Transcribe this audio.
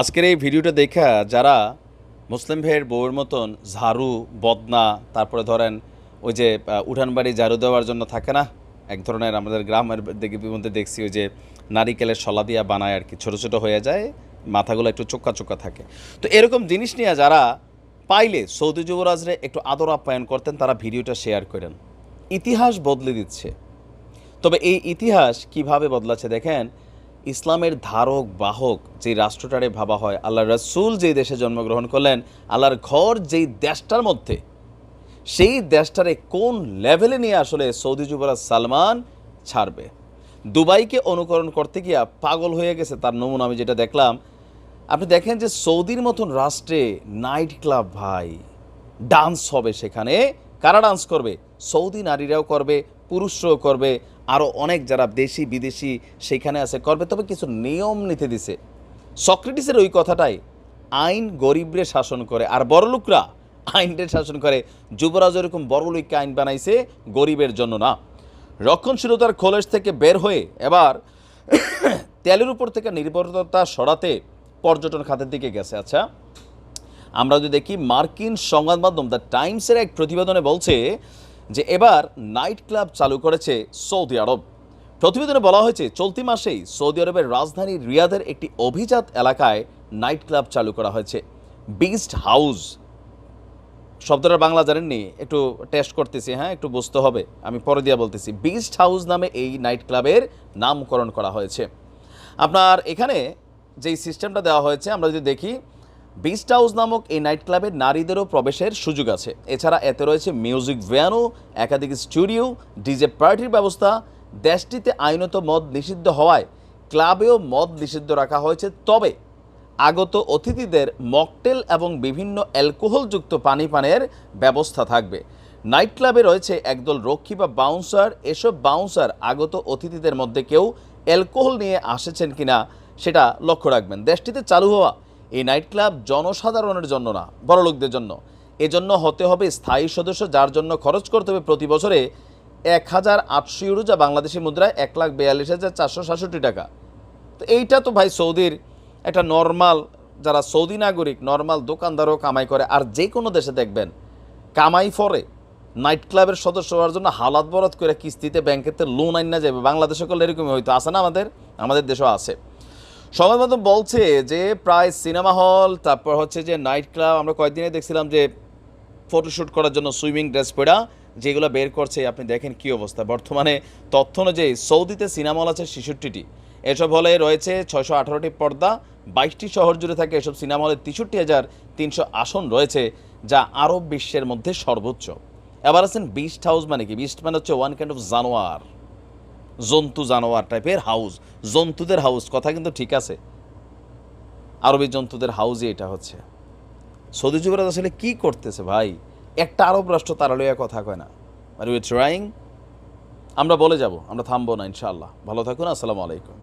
আজকের এই ভিডিওটা দেখা যারা মুসলিম ভাইয়ের বউয়ের মতন ঝাড়ু, বদনা, তারপরে ধরেন ওই যে উঠান বাড়ি ঝাড়ু দেওয়ার জন্য থাকে না? এক ধরনের আমাদের গ্রামের দিকে মধ্যে দেখছি ওই যে নারিকেলের শলা দিয়া বানায় আর কি, ছোটো ছোটো হয়ে যায়, মাথাগুলো একটু চোক্কা চোক্কা থাকে। তো এরকম জিনিস নিয়ে যারা পাইলে সৌদি যুবরাজরে একটু আদর আপ্যায়ন করতেন, তারা ভিডিওটা শেয়ার করেন। ইতিহাস বদলে দিচ্ছে। তবে এই ইতিহাস কীভাবে বদলাচ্ছে দেখেন ইসলামের ধারক, বাহক যে রাষ্ট্রটারে ভাবা হয় আল্লাহ রসুল যেই দেশে জন্মগ্রহণ করলেন, আল্লাহর ঘর যেই দেশটার মধ্যে, সেই দেশটারে কোন লেভেলে নিয়ে আসলে সৌদি যুবরাজ সালমান ছাড়বে? দুবাইকে অনুকরণ করতে গিয়া পাগল হয়ে গেছে তার নমুনা, আমি যেটা দেখলাম। আপনি দেখেন যে সৌদির মতন রাষ্ট্রে নাইট ক্লাব ভাই, ডান্স হবে সেখানে। কারা ডান্স করবে? সৌদি নারীরাও করবে, পুরুষরাও করবে। আরও অনেক যারা দেশি, বিদেশি সেখানে আছে, করবে। তবে কিছু নিয়ম নিতে দিছে। সক্রেটিসের ওই কথাটাই, আইন গরিবরে শাসন করে। আর বড়লোকরা আইনদের শাসন করে। যুবরাজ এরকম বড়লোককে আইন বানাইছে গরিবের জন্য না। রক্ষণশীলতার খোলস থেকে বের হয়ে এবার তেলের উপর থেকে নির্ভরতা সরাতে পর্যটন খাতের দিকে গেছে। আচ্ছা আমরা যদি দেখি, মার্কিন সংবাদ মাধ্যম দ্য টাইমসের এক প্রতিবেদনে বলছে যে এবার নাইট ক্লাব চালু করেছে সৌদি আরব। প্রতিবেদনে বলা হয়েছে, চলতি মাসেই সৌদি আরবের রাজধানী রিয়াদের একটি অভিজাত এলাকায় নাইট ক্লাব চালু করা হয়েছে বিস্ট হাউস শব্দটা বাংলা জানেননি, একটু টেস্ট করতেছি হ্যাঁ একটু বুঝতে হবে, আমি পরে দিয়ে বলতেছি। বিস্ট হাউস নামে এই নাইট ক্লাবের নামকরণ করা হয়েছে। আপনার এখানে যেই সিস্টেমটা দেওয়া হয়েছে, আমরা যদি দেখি বিস্ট হাউস নামক এই নাইট ক্লাবে নারীদেরও প্রবেশের সুযোগ আছে। এছাড়া এতে রয়েছে মিউজিক ভ্যানও একাধিক স্টুডিও, ডিজে পার্টির ব্যবস্থা, দেশটিতে আইনত মদ নিষিদ্ধ হওয়ায় ক্লাবেও মদ নিষিদ্ধ রাখা হয়েছে। তবে আগত অতিথিদের মকটেল এবং বিভিন্ন অ্যালকোহলযুক্ত পানি পানের ব্যবস্থা থাকবে। নাইট ক্লাবে রয়েছে একদল রক্ষী বা বাউন্সার। এসব বাউন্সার আগত অতিথিদের মধ্যে কেউ অ্যালকোহল নিয়ে আসেছেন কিনা সেটা লক্ষ্য রাখবেন। দেশটিতে চালু হওয়া এই নাইট ক্লাব জনসাধারণের জন্য না, বড়লোকদের জন্য। এজন্য হতে হবে স্থায়ী সদস্য, যার জন্য খরচ করতে হবে প্রতি বছরে এক হাজার আটশো ইউরো, যা বাংলাদেশি মুদ্রায় এক লাখ বিয়াল্লিশ হাজার চারশো সাতষট্টি টাকা। তো এইটা তো ভাই সৌদির একটা নর্মাল, যারা সৌদি নাগরিক, নর্মাল দোকানদারও কামাই করে। আর যে কোনো দেশে দেখবেন, কামাই ফরে। নাইট ক্লাবের সদস্য হওয়ার জন্য হালাত বরাত করে কিস্তিতে ব্যাংকেতে লোন আইন যাবে বাংলাদেশে করলে এরকমই হয়তো আছে না আমাদের? আমাদের দেশেও আছে। সংবাদ মাধ্যম বলছে যে প্রায় সিনেমা হল, তারপর হচ্ছে যে নাইট ক্লাব, আমরা কয়েকদিনে দেখছিলাম যে ফটোশ্যুট করার জন্য সুইমিং ড্রেস পরা, যেগুলো বের করছে, আপনি দেখেন কি অবস্থা। বর্তমানে তথ্য অনুযায়ী সৌদিতে সিনেমা হল আছে ছেষট্টিটি। এসব হলে রয়েছে ছয়শো আঠারোটি পর্দা, বাইশটি শহর জুড়ে থাকে এসব সিনেমা হলে তেষট্টি হাজার তিনশো আসন রয়েছে, যা আরব বিশ্বের মধ্যে সর্বোচ্চ। এবার আছেন বিস্ট হাউস মানে কি? বিস্ট মানে হচ্ছে ওয়ান কাইন্ড অফ জানোয়ার জন্তু জানোয়ার টাইপের হাউস জন্তুদের হাউস কথা কিন্তু ঠিক আছে। আরবি জন্তুদের হাউসই এটা হচ্ছে। সৌদি যুবরাজ আসলে কি করতেছে ভাই? একটা আরব রাষ্ট্র তারা লইয়া কথা কয় না। আর ইউ ট্রাইং আমরা বলে যাব, আমরা থামবো না ইনশাআল্লাহ। ভালো থাকুন, আসসালামু আলাইকুম।